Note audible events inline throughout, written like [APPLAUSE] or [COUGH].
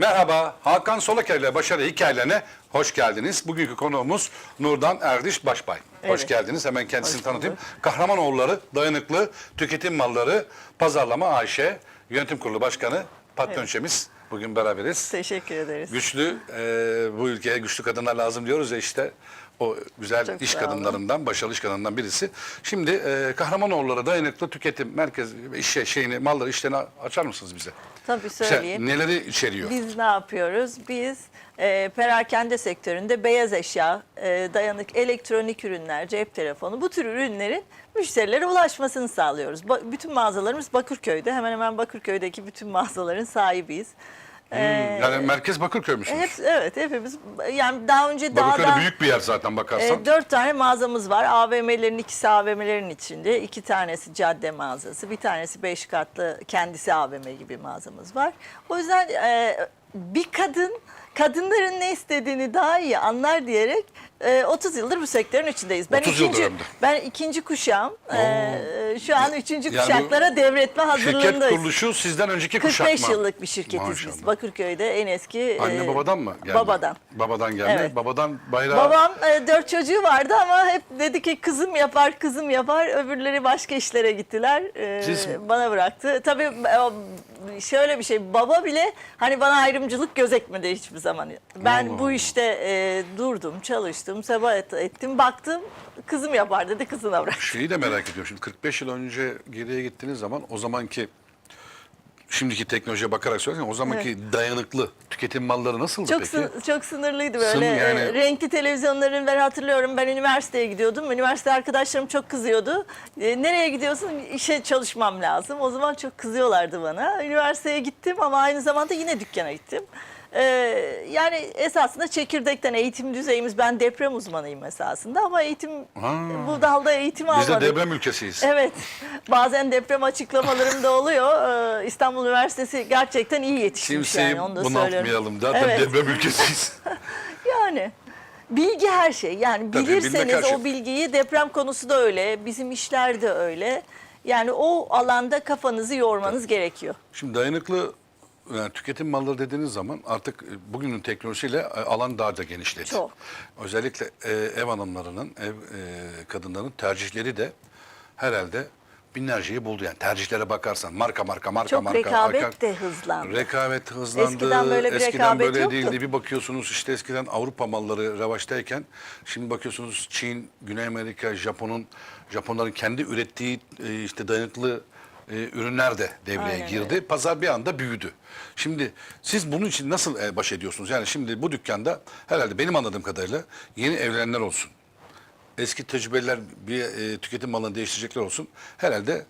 Merhaba, Hakan Solaker ile Başarı Hikayelerine hoş geldiniz. Bugünkü konuğumuz Nurdan Erdiş Başbay. Hoş Evet. geldiniz. Hemen kendisini Hoş tanıtayım. bulduk. Kahramanoğulları, Dayanıklı, Tüketim Malları, Pazarlama AŞ, Yönetim Kurulu Başkanı, patronçemiz. Bugün beraberiz. Teşekkür ederiz. Güçlü, e, bu ülkeye güçlü kadınlar lazım diyoruz ya işte o güzel Çok iş kadınlarından, başarılı iş kadınlarından birisi. Şimdi e, Kahramanoğulları Dayanıklı Tüketim Merkez iş şeyini, malları işlerini açar mısınız bize? Tabii Mesela söyleyeyim. neleri içeriyor? Biz ne yapıyoruz? Biz e, perakende sektöründe beyaz eşya, e, dayanık elektronik ürünler, cep telefonu bu tür ürünlerin müşterilere ulaşmasını sağlıyoruz. Ba- bütün mağazalarımız Bakırköy'de. Hemen hemen Bakırköy'deki bütün mağazaların sahibiyiz. E, Yani merkez Bakırköy müsünüz? hep, evet hepimiz yani daha önce Bakırköy'de dağdan... büyük bir yer zaten bakarsan. E, dört tane mağazamız var. AVM'lerin ikisi AVM'lerin içinde. iki tanesi cadde mağazası. Bir tanesi beş katlı kendisi AVM gibi mağazamız var. O yüzden e, bir kadın kadınların ne istediğini daha iyi anlar diyerek e, 30 yıldır bu sektörün içindeyiz. Ben 30 yıldır ikinci hem de. ben ikinci kuşağım. E, şu an üçüncü Yani bu kuşaklara devretme Şirket hazırlığındayız. kuruluşu sizden önceki kuşak 45 mı? yıllık bir şirketiz Maşallah. biz. Bakırköy'de en eski Anne e, babadan mı geldi? Babadan. Babadan geldi. Evet. Babadan bayrağı... Babam e, dört çocuğu vardı ama hep dedi ki kızım yapar, kızım yapar. Öbürleri başka işlere gittiler. E, Siz- bana bıraktı. Tabii e, şöyle bir şey, baba bile hani bana ayrımcılık gözetmedi hiçbir zaman. Ben Allah bu işte e, durdum, çalıştım, sabah et- ettim, baktım. Kızım yapar dedi, kızına bırak. Şeyi de merak ediyorum. Şimdi 45 yıl önce geriye gittiğiniz zaman o zamanki şimdiki teknolojiye bakarak söylüyorum. O zamanki dayanıklı tüketim malları nasıldı Çok peki? sı- çok sınırlıydı Sın- böyle. yani- E, renkli televizyonların ben hatırlıyorum. Ben üniversiteye gidiyordum. Üniversite arkadaşlarım çok kızıyordu. E, nereye gidiyorsun? İşe çalışmam lazım. O zaman çok kızıyorlardı bana. Üniversiteye gittim ama aynı zamanda yine dükkana gittim. E, yani esasında çekirdekten eğitim düzeyimiz ben deprem uzmanıyım esasında ama eğitim Ha. bu dalda eğitim Biz de deprem ülkesiyiz. Evet. [LAUGHS] Bazen deprem açıklamalarım da oluyor. İstanbul Üniversitesi gerçekten iyi yetişmiş Kimseyi yani onu da söylüyorum. bunaltmayalım. Zaten Evet. deprem ülkesiyiz. [LAUGHS] Yani bilgi her şey. Yani Tabii, bilmek bilirseniz her şey. o bilgiyi deprem konusu da öyle, bizim işler de öyle. Yani o alanda kafanızı yormanız gerekiyor. Şimdi dayanıklı yani tüketim malları dediğiniz zaman artık e, bugünün teknolojisiyle e, alan daha da genişledi. Çok. Özellikle e, ev hanımlarının, ev e, kadınların tercihleri de herhalde binlerceyi buldu. Yani tercihlere bakarsan marka marka marka Çok marka. rekabet arka- de hızlandı. Rekabet hızlandı. Eskiden böyle bir Eskiden rekabet böyle yoktu. değildi. Bir bakıyorsunuz işte eskiden Avrupa malları revaçtayken şimdi bakıyorsunuz Çin, Güney Amerika, Japon'un Japonların kendi ürettiği e, işte dayanıklı e, ürünler de devreye Aynen girdi. Pazar bir anda büyüdü. Şimdi siz bunun için nasıl e, baş ediyorsunuz? Yani şimdi bu dükkanda herhalde benim anladığım kadarıyla yeni evlenenler olsun. Eski tecrübeler bir e, tüketim malını değiştirecekler olsun. Herhalde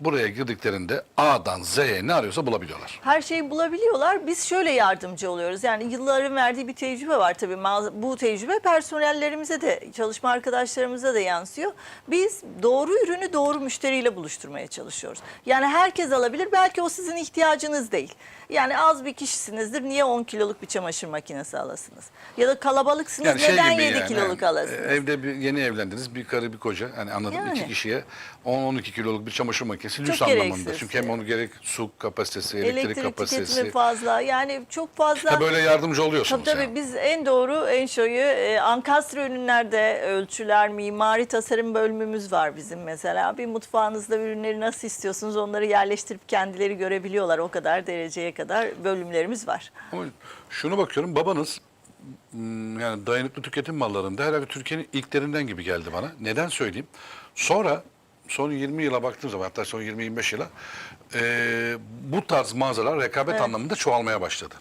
buraya girdiklerinde A'dan Z'ye ne arıyorsa bulabiliyorlar. Her şeyi bulabiliyorlar. Biz şöyle yardımcı oluyoruz. Yani yılların verdiği bir tecrübe var tabii. Bu tecrübe personellerimize de, çalışma arkadaşlarımıza da yansıyor. Biz doğru ürünü doğru müşteriyle buluşturmaya çalışıyoruz. Yani herkes alabilir. Belki o sizin ihtiyacınız değil. Yani az bir kişisinizdir. Niye 10 kiloluk bir çamaşır makinesi alasınız? Ya da kalabalıksınız. neden 7 kiloluk yani, alasınız? e, Evde bir, yeni evlendiniz bir karı bir koca. Hani anladım Yani. iki kişiye 10-12 kiloluk bir çamaşır makinesi lüks Çok anlamında. gereksiz. Çünkü hem onu gerek su kapasitesi, elektrik, Elektrik kapasitesi. tüketimi fazla. Yani çok fazla. Ha, böyle yardımcı oluyorsunuz. Tabii tabii yani. biz en doğru en şoyu e, ankastre ürünlerde ölçüler, mimari tasarım bölümümüz var bizim mesela. Bir mutfağınızda ürünleri nasıl istiyorsunuz onları yerleştirip kendileri görebiliyorlar. O kadar dereceye kadar bölümlerimiz var. Ama şunu bakıyorum babanız hmm, yani dayanıklı tüketim mallarında herhalde Türkiye'nin ilklerinden gibi geldi bana. Neden söyleyeyim? Sonra son 20 yıla baktığım zaman hatta son 20-25 yıla e, bu tarz mağazalar rekabet Evet. anlamında çoğalmaya başladı.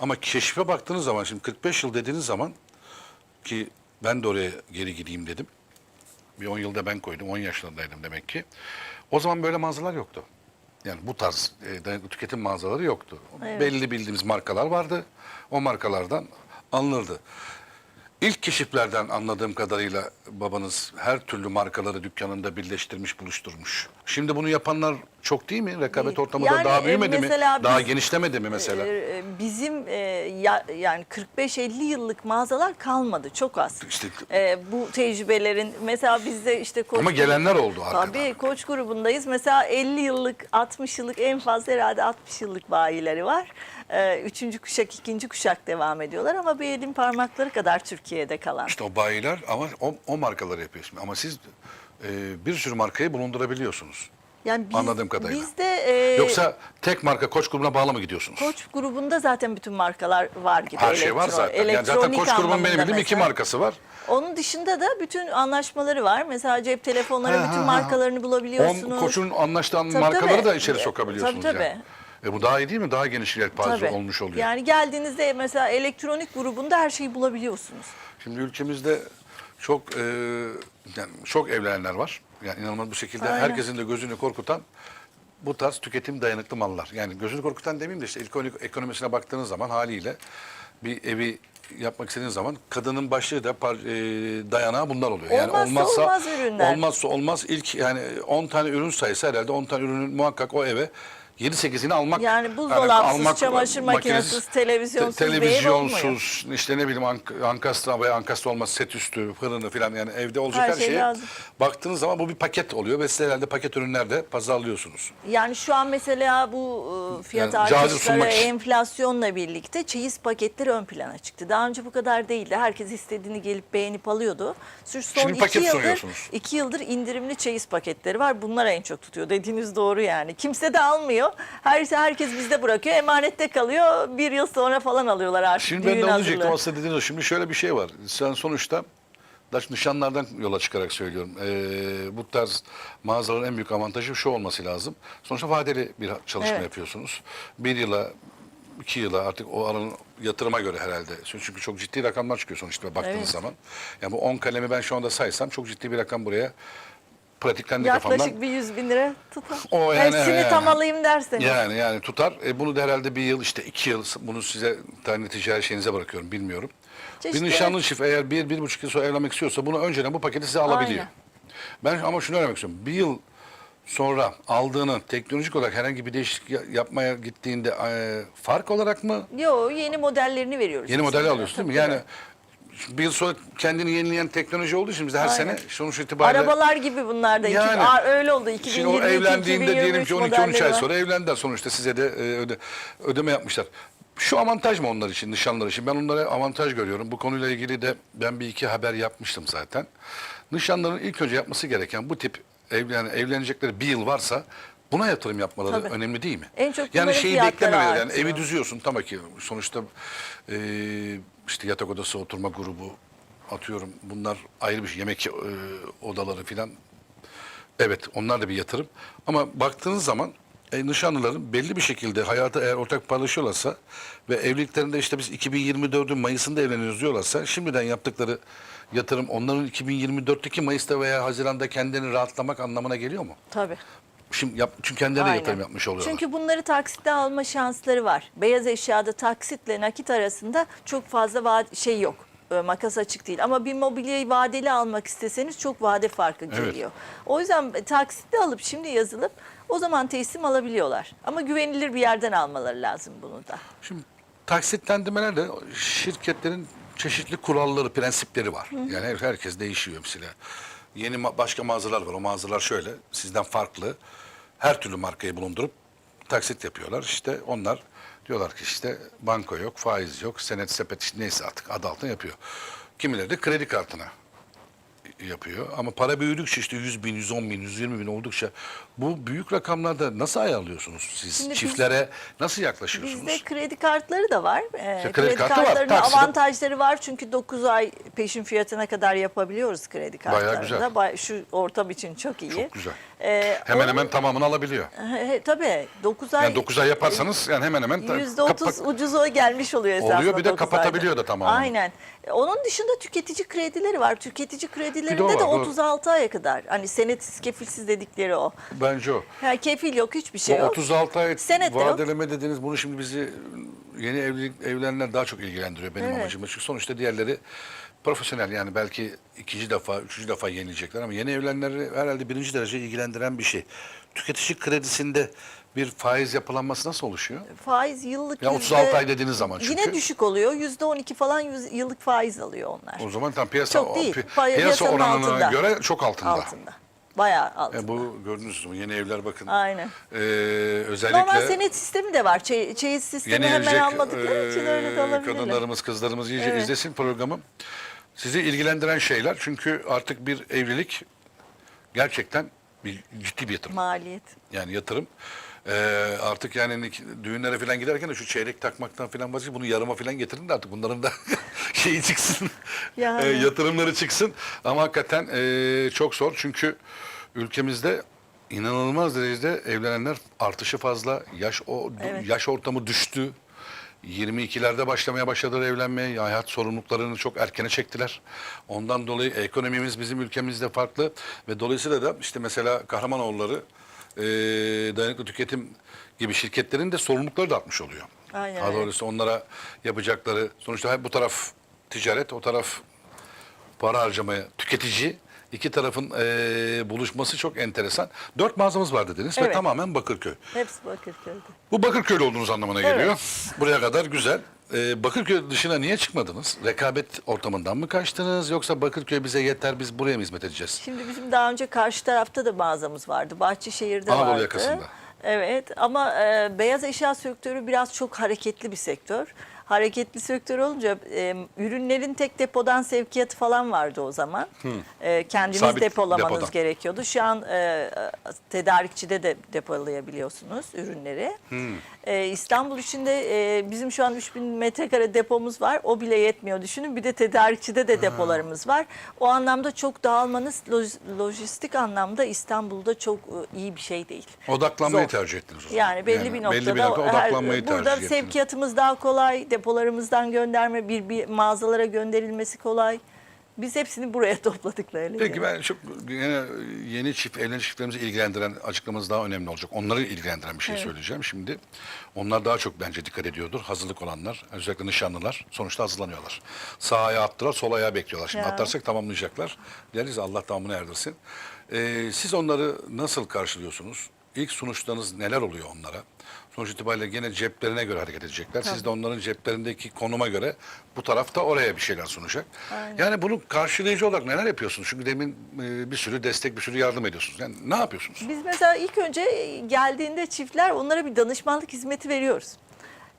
Ama keşfe baktığınız zaman şimdi 45 yıl dediğiniz zaman ki ben de oraya geri gideyim dedim. Bir 10 yılda ben koydum. 10 yaşlarındaydım demek ki. O zaman böyle mağazalar yoktu. Yani bu tarz e, dayanıklı tüketim mağazaları yoktu. Evet. Belli bildiğimiz markalar vardı. O markalardan alınırdı. İlk keşiflerden anladığım kadarıyla babanız her türlü markaları dükkanında birleştirmiş, buluşturmuş. Şimdi bunu yapanlar çok değil mi? Rekabet Değil. ortamı da Yani, daha e, büyümedi mi? mesela Daha biz- genişlemedi mi mesela? Ee, bizim e, ya- yani 45-50 yıllık mağazalar kalmadı çok az. İşte- Ee, bu tecrübelerin mesela bizde işte koç Ama gelenler oldu arkadan. Tabii koç grubundayız. Mesela 50 yıllık, 60 yıllık en fazla herhalde 60 yıllık bayileri var. Ee, üçüncü kuşak, ikinci kuşak devam ediyorlar ama bir elin parmakları kadar Türkiye'de kalan. İşte o bayiler ama o, o markaları yapıyorsun. Ama siz e, bir sürü markayı bulundurabiliyorsunuz. Yani biz, Anladığım kadarıyla. Bizde e, Yoksa tek marka koç grubuna bağlı mı gidiyorsunuz? Koç grubunda zaten bütün markalar var gibi. Her şey var zaten. Yani zaten koç grubunun benim bildiğim iki markası var. Onun dışında da bütün anlaşmaları var. Mesela cep telefonları bütün markalarını bulabiliyorsunuz. On koçun anlaştığı Tabii, markaları tabii. da içeri sokabiliyorsunuz. Tabii, tabii. Yani. E bu daha iyi değil mi? Daha geniş yelpaze olmuş oluyor. Yani geldiğinizde mesela elektronik grubunda her şeyi bulabiliyorsunuz. Şimdi ülkemizde çok e, yani çok evlenenler var. Yani inanılmaz bu şekilde Aynen. herkesin de gözünü korkutan bu tarz tüketim dayanıklı mallar. Yani gözünü korkutan demeyeyim de işte ekonomik, ekonomisine baktığınız zaman haliyle bir evi yapmak istediğiniz zaman kadının başlığı da par, e, dayanağı bunlar oluyor. Yani Olmazsa olmazsa olmaz ürünler. Olmazsa olmaz ilk yani 10 tane ürün sayısı herhalde 10 tane ürünün muhakkak o eve 7-8'ini almak. Yani buzdolapsız, almak- çamaşır makinesiz, televizyonsuz te- televizyonsuz, işte ne bileyim ank- ankastra veya ankastra olmaz set üstü, fırını falan yani evde olacak Her her, şey şeye lazım. baktığınız zaman bu bir paket oluyor ve siz herhalde paket ürünlerde pazarlıyorsunuz. Yani şu an mesela bu e, fiyat Yani artışları, enflasyonla birlikte çeyiz paketleri ön plana çıktı. Daha önce bu kadar değildi. Herkes istediğini gelip beğenip alıyordu. Şu son Şimdi iki paket yıldır, sunuyorsunuz. iki yıldır indirimli çeyiz paketleri var. Bunlar en çok tutuyor. Dediğiniz doğru yani. Kimse de almıyor. Her, herkes bizde bırakıyor. Emanette kalıyor. Bir yıl sonra falan alıyorlar artık. Şimdi ben de onu diyecektim aslında dediğiniz o. Şimdi şöyle bir şey var. Sen sonuçta nişanlardan yola çıkarak söylüyorum. Ee, bu tarz mağazaların en büyük avantajı şu olması lazım. Sonuçta vadeli bir çalışma Evet. yapıyorsunuz. Bir yıla, iki yıla artık o aranın yatırıma göre herhalde. Çünkü çok ciddi rakamlar çıkıyor sonuçta baktığınız Evet. zaman. Yani bu 10 kalemi ben şu anda saysam çok ciddi bir rakam buraya pratiklendi kafamdan. Yaklaşık bir 100 bin lira tutar. O yani, Hepsini yani. tam alayım derseniz. Yani yani tutar. E, bunu da herhalde bir yıl işte iki yıl bunu size tane ticari şeyinize bırakıyorum bilmiyorum. Çeşitli- Bir nişanlı çift eğer bir, bir buçuk yıl sonra evlenmek istiyorsa bunu önceden bu paketi size alabiliyor. Ben ama şunu öğrenmek istiyorum. Bir yıl sonra aldığını teknolojik olarak herhangi bir değişiklik ya- yapmaya gittiğinde e, fark olarak mı? Yo yeni modellerini veriyoruz. Yeni biz modeli alıyorsun değil mi? Tabii, Yani bir yıl sonra kendini yenileyen teknoloji olduğu için her Aynen. sene sonuç itibariyle... Arabalar gibi bunlar da. Yani. Aa, öyle oldu. Şimdi o 2022, evlendiğinde diyelim ki 12-13 modelleri ay sonra evlendiler sonuçta size de e, öde, ödeme yapmışlar. Şu avantaj mı onlar için, nişanlar için? Ben onlara avantaj görüyorum. Bu konuyla ilgili de ben bir iki haber yapmıştım zaten. Nişanların ilk önce yapması gereken bu tip yani evlenecekleri bir yıl varsa buna yatırım yapmaları Tabii. önemli değil mi? En çok yani şeyi beklememeleri. Yani evi düzüyorsun tamam ki sonuçta e, işte yatak odası, oturma grubu atıyorum. Bunlar ayrı bir şey. Yemek e, odaları filan Evet onlar da bir yatırım. Ama baktığınız zaman e, nişanlıların belli bir şekilde hayatı eğer ortak paylaşıyorlarsa ve evliliklerinde işte biz 2024'ün Mayıs'ında evleniyoruz diyorlarsa şimdiden yaptıkları yatırım onların 2024'teki Mayıs'ta veya Haziran'da kendini rahatlamak anlamına geliyor mu? Tabii. Şimdi yap, çünkü kendilerine Aynen. yatırım yapmış oluyorlar. Çünkü bunları taksitle alma şansları var. Beyaz eşyada taksitle nakit arasında çok fazla va- şey yok. Makas açık değil ama bir mobilyayı vadeli almak isteseniz çok vade farkı Evet. geliyor. O yüzden taksitle alıp şimdi yazılıp o zaman teslim alabiliyorlar. Ama güvenilir bir yerden almaları lazım bunu da. Şimdi taksitlendirmelerde şirketlerin çeşitli kuralları, prensipleri var. Yani her- herkes değişiyor mesela. Yeni ma- başka mağazalar var. O mağazalar şöyle, sizden farklı. Her türlü markayı bulundurup taksit yapıyorlar. İşte onlar diyorlar ki işte banko yok, faiz yok, senet sepet işte neyse artık adı altına yapıyor. Kimileri de kredi kartına yapıyor. Ama para büyüdükçe işte 100 bin, 110 bin, 120 bin oldukça bu büyük rakamlarda nasıl ayarlıyorsunuz siz? Şimdi biz- Çiftlere nasıl yaklaşıyorsunuz? Bizde kredi kartları da var. Ee, kredi kredi, kartı var, kartlarının takside- avantajları var. Çünkü 9 ay peşin fiyatına kadar yapabiliyoruz kredi Bayağı kartlarında. güzel. Bay- Şu ortam için çok iyi. Çok güzel. Ee, Hemen onun- hemen tamamını alabiliyor. He, tabii 9 ay Yani 9 ay yaparsanız yani hemen hemen ta- Yüzde otuz kapat- ucuz o gelmiş oluyor esasında. Oluyor, bir de kapatabiliyor ayda. da tamamını. Aynen. E, Onun dışında tüketici kredileri var. Tüketici kredilerinde var, de doğru. 36 aya kadar. Hani senetsiz kefilsiz dedikleri o. bence o. Yani kefil yok hiçbir şey Bu yok. 36 ay Senet de yok. vadeleme dediğiniz bunu şimdi bizi yeni evlilik evlenenler daha çok ilgilendiriyor benim Evet. amacım. Çünkü sonuçta diğerleri profesyonel yani belki ikinci defa, üçüncü defa yenilecekler ama yeni evlenenleri herhalde birinci derece ilgilendiren bir şey. Tüketici kredisinde bir faiz yapılanması nasıl oluşuyor? Faiz yıllık Ya yüzde- 36 ay dediğiniz zaman çünkü. Yine düşük oluyor. Yüzde on iki falan yüz- yıllık faiz alıyor onlar. O zaman tam piyasa, Çok değil. pi- Pay- piyasa piyasanın oranına altında. göre çok altında. Altında. Bayağı altında. E bu gördünüz mü yeni evler bakın. Aynen. Ee, özellikle Normal senet sistemi de var. Çey- çeyiz sistemi yeni hemen evlenecek almadıkları için öyle de e, kadınlarımız, kızlarımız iyice Evet. izlesin programı. Sizi ilgilendiren şeyler çünkü artık bir evlilik gerçekten bir ciddi bir yatırım. Maliyet. Yani yatırım. Ee, artık yani düğünlere falan giderken de şu çeyrek takmaktan falan vazgeçin bunu yarıma falan getirin de artık bunların da [LAUGHS] şeyi çıksın. [LAUGHS] Yani. Ee, yatırımları çıksın. Ama hakikaten ee, çok zor çünkü ülkemizde inanılmaz derecede evlenenler artışı fazla. Yaş o Evet. yaş ortamı düştü. 22'lerde başlamaya başladılar evlenmeye. Hayat sorumluluklarını çok erkene çektiler. Ondan dolayı ekonomimiz bizim ülkemizde farklı ve dolayısıyla da işte mesela Kahramanoğulları e, dayanıklı tüketim gibi şirketlerin de sorumlulukları da artmış oluyor. Aynen Daha doğrusu onlara yapacakları sonuçta hep bu taraf ticaret, o taraf para harcamaya tüketici. İki tarafın e, buluşması çok enteresan. Dört mağazamız var dediniz ve Evet. tamamen Bakırköy. Hepsi Bakırköy'de. Bu Bakırköylü olduğunuz anlamına Evet. geliyor. Buraya kadar güzel. Ee, Bakırköy dışına niye çıkmadınız? Rekabet ortamından mı kaçtınız yoksa Bakırköy bize yeter biz buraya mı hizmet edeceğiz? Şimdi bizim daha önce karşı tarafta da mağazamız vardı. Bahçeşehir'de Anadolu vardı. yakasında. Evet ama e, beyaz eşya sektörü biraz çok hareketli bir sektör. Hareketli sektör olunca e, ürünlerin tek depodan sevkiyatı falan vardı o zaman. E, kendiniz Sabit depolamanız depodan. gerekiyordu. Şu an e, tedarikçide de depolayabiliyorsunuz ürünleri. E, İstanbul içinde e, bizim şu an 3000 metrekare depomuz var. O bile yetmiyor düşünün. Bir de tedarikçide de depolarımız var. O anlamda çok dağılmanız loj- lojistik anlamda İstanbul'da çok e, iyi bir şey değil. Odaklanmayı Zor. tercih ettiniz o zaman. Yani belli bir noktada belli bir nokta her- odaklanmayı burada tercih ettiniz. sevkiyatımız daha kolay, depolarımızdan gönderme, bir, bir mağazalara gönderilmesi kolay. Biz hepsini buraya [LAUGHS] topladık böyle. Peki ben çok yine yeni çift evlenen çiftlerimizi ilgilendiren açıklamanız daha önemli olacak. Onları ilgilendiren bir şey söyleyeceğim şimdi. Onlar daha çok bence dikkat ediyordur. Hazırlık olanlar, özellikle nişanlılar sonuçta hazırlanıyorlar. Sağ ayağı attılar, sol ayağı bekliyorlar. Şimdi Ya. atlarsak tamamlayacaklar. Deriz Allah tamamını erdirsin. Ee, siz onları nasıl karşılıyorsunuz? İlk sonuçlarınız neler oluyor onlara? Sonuç itibariyle gene ceplerine göre hareket edecekler. Siz de onların ceplerindeki konuma göre bu tarafta oraya bir şeyler sunacak. Yani bunu karşılayıcı olarak neler yapıyorsunuz? Çünkü demin e, bir sürü destek, bir sürü yardım ediyorsunuz. Yani ne yapıyorsunuz? Biz mesela ilk önce geldiğinde çiftler onlara bir danışmanlık hizmeti veriyoruz.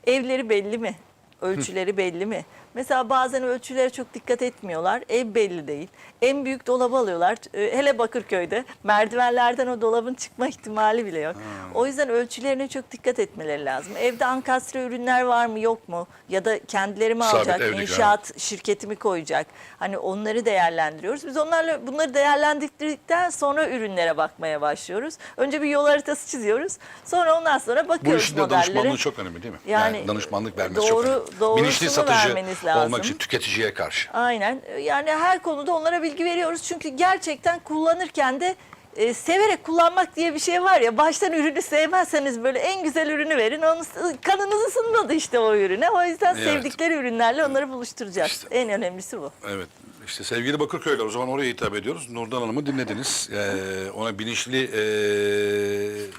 Evleri belli mi? Ölçüleri belli mi? Mesela bazen ölçülere çok dikkat etmiyorlar. Ev belli değil. En büyük dolabı alıyorlar. Ee, Hele Bakırköy'de merdivenlerden o dolabın çıkma ihtimali bile yok. O yüzden ölçülerine çok dikkat etmeleri lazım. Evde ankastre ürünler var mı yok mu? Ya da kendileri mi Sabit alacak? İnşaat şirketi mi koyacak? Hani onları değerlendiriyoruz. Biz onlarla bunları değerlendirdikten sonra ürünlere bakmaya başlıyoruz. Önce bir yol haritası çiziyoruz. Sonra ondan sonra Bu bakıyoruz işin de modelleri. danışmanlığı çok önemli değil mi? Yani, Yani, danışmanlık vermesi çok doğru- önemli. doğrusunu Bilinçli satıcı vermeniz lazım. Olmak için tüketiciye karşı. Aynen. Yani her konuda onlara bilgi veriyoruz. Çünkü gerçekten kullanırken de e, severek kullanmak diye bir şey var ya. Baştan ürünü sevmezseniz böyle en güzel ürünü verin. Onu, kanınız ısınmadı işte o ürüne. O yüzden Evet. sevdikleri ürünlerle onları buluşturacağız. İşte. En önemlisi bu. Evet. İşte sevgili Bakırköy'ler o zaman oraya hitap ediyoruz. Nurdan Hanım'ı dinlediniz. Ee, ona bilinçli ee,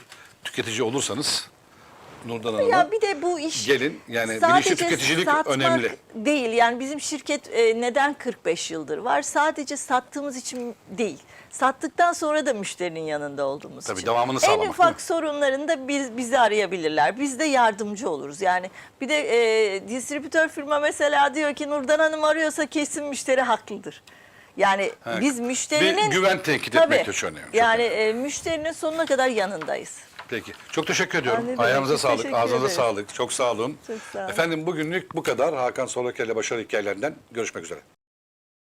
tüketici olursanız Nurdan Hanım'a Ya bir de bu iş gelin. Yani bilinçli tüketicilik satmak önemli. değil. Yani bizim şirket e, neden 45 yıldır var? Sadece sattığımız için değil. Sattıktan sonra da müşterinin yanında olduğumuz Tabii, için. devamını En sağlamak, değil ufak sorunlarında biz bizi arayabilirler. Biz de yardımcı oluruz. Yani bir de e, distribütör firma mesela diyor ki Nurdan Hanım arıyorsa kesin müşteri haklıdır. Yani Evet. biz müşterinin Bir güven tenkit etmek de çok önemli. Çok Yani e, müşterinin sonuna kadar yanındayız. Peki. Çok teşekkür ediyorum. Demek. Ayağınıza sağlık, teşekkür ağzınıza sağlık. Çok sağ olun. Çok sağ olun. Efendim bugünlük bu kadar. Hakan Solakel ile Başarı Hikayelerinden görüşmek üzere.